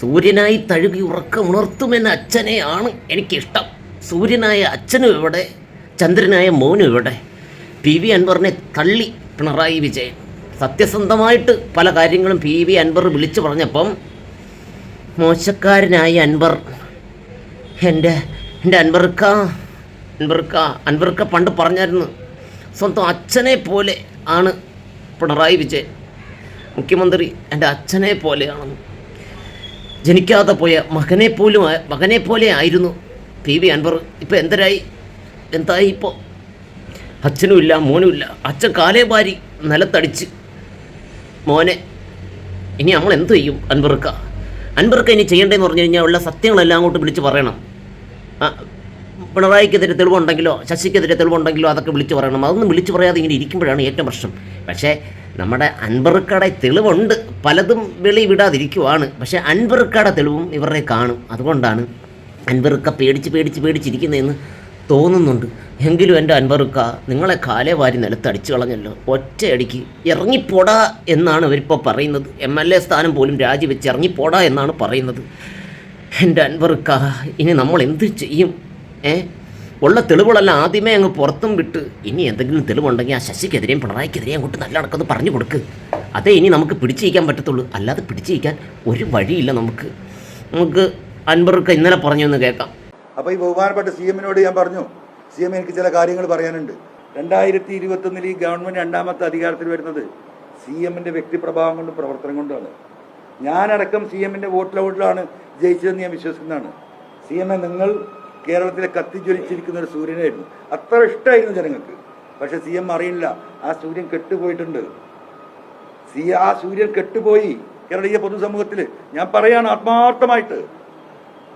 സൂര്യനായി തഴുകി ഉറക്കമുണർത്തുമെന്ന അച്ഛനെയാണ് എനിക്കിഷ്ടം. സൂര്യനായ അച്ഛനും ഇവിടെ ചന്ദ്രനായ മോനും ഇവിടെ. പി വി അൻവറിനെ തള്ളി പിണറായി വിജയൻ. സത്യസന്ധമായിട്ട് പല കാര്യങ്ങളും പി വി അൻവർ വിളിച്ചു പറഞ്ഞപ്പം മോശക്കാരനായ അൻവർ എന്റെ എന്റെ അൻവർക്ക അൻവർക്ക അൻവർക്ക പണ്ട് പറഞ്ഞായിരുന്നു സ്വന്തം അച്ഛനെ പോലെ ആണ് പിണറായി വിജയൻ. മുഖ്യമന്ത്രി എന്റെ അച്ഛനെ പോലെയാണെന്ന്. ജനിക്കാതെ പോയ മകനെ പോലും മകനെ പോലെ ആയിരുന്നു പി വി അൻവർ. ഇപ്പോൾ എന്തരായി? എന്തായി ഇപ്പോൾ അച്ഛനും ഇല്ല മോനും ഇല്ല. അച്ഛൻ കാലേ വാരി നിലത്തടിച്ച് മോനെ ഇനി നമ്മൾ എന്ത് ചെയ്യും അൻവർക്ക? അൻവർക്ക ഇനി ചെയ്യേണ്ടതെന്ന് പറഞ്ഞു കഴിഞ്ഞാൽ ഉള്ള സത്യങ്ങളെല്ലാം അങ്ങോട്ട് വിളിച്ച് പറയണം. പിണറായിക്കെതിരെ തെളിവുണ്ടെങ്കിലോ ശശിക്കെതിരെ തെളിവുണ്ടെങ്കിലോ അതൊക്കെ വിളിച്ച് പറയണം. അതൊന്നും വിളിച്ച് പറയാതെ ഇങ്ങനെ ഇരിക്കുമ്പോഴാണ് ഏറ്റവും പ്രശ്നം. പക്ഷേ നമ്മുടെ അൻപറുക്കാടെ തെളിവുണ്ട്. പലതും വെളി വിടാതിരിക്കുവാണ്. പക്ഷേ അൻപറുക്കാടെ തെളിവും ഇവരുടെ കാണും. അതുകൊണ്ടാണ് അൻവർക്ക പേടിച്ച് പേടിച്ച് പേടിച്ചിരിക്കുന്നതെന്ന് തോന്നുന്നുണ്ട്. എങ്കിലും എന്റെ അൻവറുക്ക നിങ്ങളെ കാലേ വാരി നിലത്തടിച്ചു കളഞ്ഞല്ലോ. ഒറ്റയടിക്ക് ഇറങ്ങിപ്പോടാ എന്നാണ് ഇവരിപ്പോൾ പറയുന്നത്. എം എൽ എ സ്ഥാനം പോലും രാജിവെച്ച് ഇറങ്ങിപ്പോടാ എന്നാണ് പറയുന്നത്. എന്റെ അൻവറുക്ക ഇനി നമ്മൾ എന്ത് ചെയ്യും? ഏ? ഉള്ള തെളിവുകളെല്ലാം ആദ്യമേ അങ്ങ് പുറത്തും വിട്ട്. ഇനി എന്തെങ്കിലും തെളിവുണ്ടെങ്കിൽ ആ ശശിക്കെതിരെയും പിണറായിക്കെതിരെയും അങ്ങോട്ട് നല്ല അടക്കം പറഞ്ഞു കൊടുക്ക്. അതേ ഇനി നമുക്ക് പിടിച്ചിരിക്കാൻ പറ്റത്തുള്ളൂ. അല്ലാതെ പിടിച്ചിരിക്കാൻ ഒരു വഴിയില്ല നമുക്ക്. നമുക്ക് അൻവറുക്ക ഇന്നലെ പറഞ്ഞു എന്ന് കേൾക്കാം. അപ്പോൾ ഈ ബഹുമാനപ്പെട്ട സി എമ്മിനോട് ഞാൻ പറഞ്ഞു. സി എം എനിക്ക് ചില കാര്യങ്ങൾ പറയാനുണ്ട്. രണ്ടായിരത്തി ഇരുപത്തൊന്നിൽ ഈ ഗവൺമെന്റ് രണ്ടാമത്തെ അധികാരത്തിൽ വരുന്നത് സി എമ്മിന്റെ വ്യക്തിപ്രഭാവം കൊണ്ടും പ്രവർത്തനം കൊണ്ടാണ് ഞാനടക്കം സി എമ്മിന്റെ വോട്ട് വോട്ടിലാണ് ജയിച്ചതെന്ന് ഞാൻ വിശ്വസിക്കുന്നതാണ്. സി എ നിങ്ങൾ കേരളത്തിലെ കത്തിജ്വലിച്ചിരിക്കുന്ന ഒരു സൂര്യനായിരുന്നു. അത്ര ഇഷ്ടമായിരുന്നു ജനങ്ങൾക്ക്. പക്ഷെ സി എം അറിയില്ല ആ സൂര്യൻ കെട്ടുപോയിട്ടുണ്ട്. സി ആ സൂര്യൻ കെട്ടുപോയി കേരളീയ പൊതുസമൂഹത്തിൽ ഞാൻ പറയാണ് ആത്മാർത്ഥമായിട്ട്.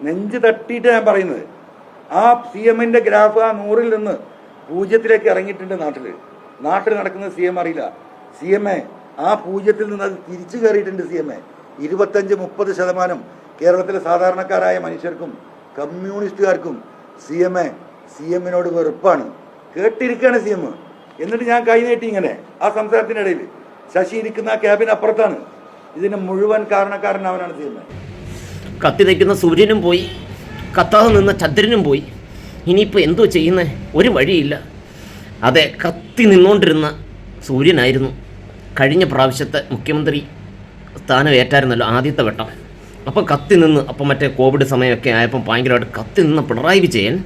നെഞ്ച് തട്ടിയിട്ട് ഞാൻ പറയുന്നത്. ആ സി എമ്മിന്റെ ഗ്രാഫ് ആ നൂറിൽ നിന്ന് പൂജ്യത്തിലേക്ക് ഇറങ്ങിയിട്ടുണ്ട് നാട്ടിൽ നാട്ടിൽ നടക്കുന്നത് സി എം അറിയില്ല. സി എം എ ആ പൂജ്യത്തിൽ നിന്ന് അത് തിരിച്ചു കയറിയിട്ടുണ്ട് സി എം എ. ഇരുപത്തഞ്ച് മുപ്പത് ശതമാനം കേരളത്തിലെ സാധാരണക്കാരായ മനുഷ്യർക്കും കമ്മ്യൂണിസ്റ്റുകാർക്കും സി എം എ സി എമ്മിനോട് വെറുപ്പാണ് കേട്ടിരിക്കുകയാണ് സി എം എന്നിട്ട് ഞാൻ കൈ നീട്ടി ഇങ്ങനെ ആ സംസാരത്തിനിടയിൽ. ശശി ഇരിക്കുന്ന ക്യാബിന് അപ്പുറത്താണ്. ഇതിന് മുഴുവൻ കാരണക്കാരൻ അവനാണ് സി എം എ കത്തി തയ്ക്കുന്ന സൂര്യനും പോയി കത്താതെ നിന്ന ചന്ദ്രനും പോയി. ഇനിയിപ്പോൾ എന്തോ ചെയ്യുന്നത് ഒരു വഴിയില്ല. അതെ കത്തി നിന്നുകൊണ്ടിരുന്ന സൂര്യനായിരുന്നു. കഴിഞ്ഞ പ്രാവശ്യത്തെ മുഖ്യമന്ത്രി സ്ഥാനം ഏറ്റായിരുന്നല്ലോ ആദ്യത്തെ വട്ടം. അപ്പോൾ കത്തി നിന്ന് അപ്പോൾ മറ്റേ കോവിഡ് സമയമൊക്കെ ആയപ്പോൾ ഭയങ്കരമായിട്ട് കത്തി നിന്ന് പിണറായി വിജയൻ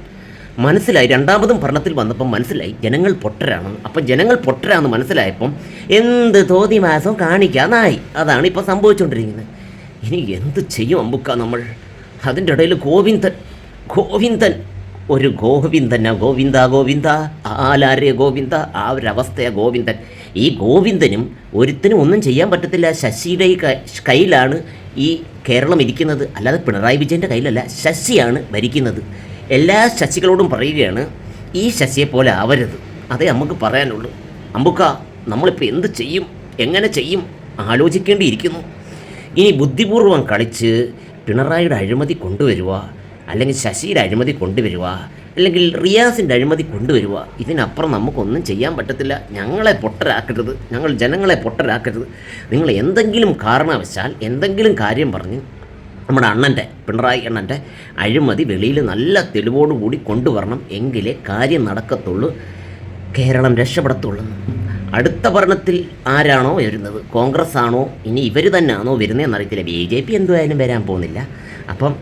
മനസ്സിലായി രണ്ടാമതും ഭരണത്തിൽ വന്നപ്പം മനസ്സിലായി ജനങ്ങൾ പൊട്ടരാണ്. അപ്പം ജനങ്ങൾ പൊട്ടരാന്ന് മനസ്സിലായപ്പം എന്ത് തോതി മാസം കാണിക്കാന്നായി അതാണ് ഇപ്പോൾ സംഭവിച്ചുകൊണ്ടിരിക്കുന്നത് ഇനി എന്ത് ചെയ്യും അമ്പുക്ക നമ്മൾ? അതിന്റെ ഇടയിൽ ഗോവിന്ദൻ ഗോവിന്ദൻ ഒരു ഗോവിന്ദനാ ഗോവിന്ദ ഗോവിന്ദ ആലാരെ ഗോവിന്ദ ആ ഒരവസ്ഥയാ ഗോവിന്ദൻ. ഈ ഗോവിന്ദനും ഒരുത്തിനും ഒന്നും ചെയ്യാൻ പറ്റത്തില്ല. ശശിയുടെ കയ്യിലാണ് ഈ കേരളം ഇരിക്കുന്നത് അല്ലാതെ പിണറായി വിജയന്റെ കയ്യിലല്ല ശശിയാണ് ഭരിക്കുന്നത്. എല്ലാ ശശികളോടും പറയുകയാണ് ഈ ശശിയെ പോലെ ആവരുത്. അതേ നമുക്ക് പറയാനുള്ളൂ. അമ്പുക്ക നമ്മളിപ്പോൾ എന്ത് ചെയ്യും? എങ്ങനെ ചെയ്യും? ആലോചിക്കേണ്ടിയിരിക്കുന്നു. ഇനി ബുദ്ധിപൂർവം കളിച്ച് പിണറായിയുടെ അഴിമതി കൊണ്ടുവരിക അല്ലെങ്കിൽ ശശിയുടെ അഴിമതി കൊണ്ടുവരിക അല്ലെങ്കിൽ റിയാസിന്റെ അഴിമതി കൊണ്ടുവരിക ഇതിനപ്പുറം നമുക്കൊന്നും ചെയ്യാൻ പറ്റത്തില്ല. ഞങ്ങളെ പൊട്ടരാക്കരുത്. ഞങ്ങൾ ജനങ്ങളെ പൊട്ടരാക്കരുത്. നിങ്ങൾ എന്തെങ്കിലും കാരണവശാൽ എന്തെങ്കിലും കാര്യം പറഞ്ഞ് നമ്മുടെ അണ്ണന്റെ പിണറായി അണ്ണന്റെ അഴിമതി വെളിയിൽ നല്ല തെളിവോടുകൂടി കൊണ്ടുവരണം എങ്കിലേ കാര്യം നടക്കത്തുള്ളൂ. കേരളം രക്ഷപ്പെടത്തുള്ളൂ. അടുത്ത ഭരണത്തിൽ ആരാണോ വരുന്നത്? കോൺഗ്രസ് ആണോ ഇനി ഇവർ തന്നെയാണോ വരുന്നതെന്ന് അറിയത്തില്ല ബി ജെ പി എന്തുമായാലും വരാൻ പോകുന്നില്ല. അപ്പം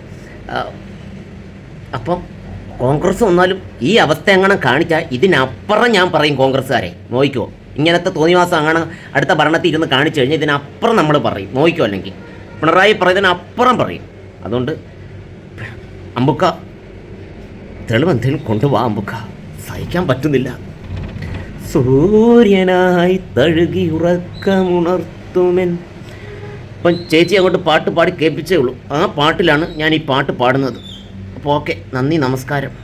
അപ്പം കോൺഗ്രസ് വന്നാലും ഈ അവസ്ഥ എങ്ങനെ കാണിച്ചാൽ ഇതിനപ്പുറം ഞാൻ പറയും കോൺഗ്രസ്സുകാരെ. നോയിക്കോ. ഇങ്ങനത്തെ തോന്നിവാസം അങ്ങനെ അടുത്ത ഭരണത്തിൽ ഇരുന്ന് കാണിച്ചു കഴിഞ്ഞാൽ ഇതിനപ്പുറം നമ്മൾ പറയും. നോയിക്കോ അല്ലെങ്കിൽ. പിണറായി പറയുന്നതിനപ്പുറം പറയും. അതുകൊണ്ട് അമ്പുക്ക തെളിവെന്തെങ്കിലും കൊണ്ടുപോവാ അമ്പുക്ക. സഹിക്കാൻ പറ്റുന്നില്ല. സൂര്യനായി തഴുകി ഉറക്കമുണർത്തുമെൻ. അപ്പം ചേച്ചി അങ്ങോട്ട് പാട്ട് പാടി കേൾപ്പിച്ചേ ഉള്ളൂ. ആ പാട്ടിലാണ് ഞാൻ ഈ പാട്ട് പാടുന്നത്. ഓക്കെ നന്ദി നമസ്കാരം.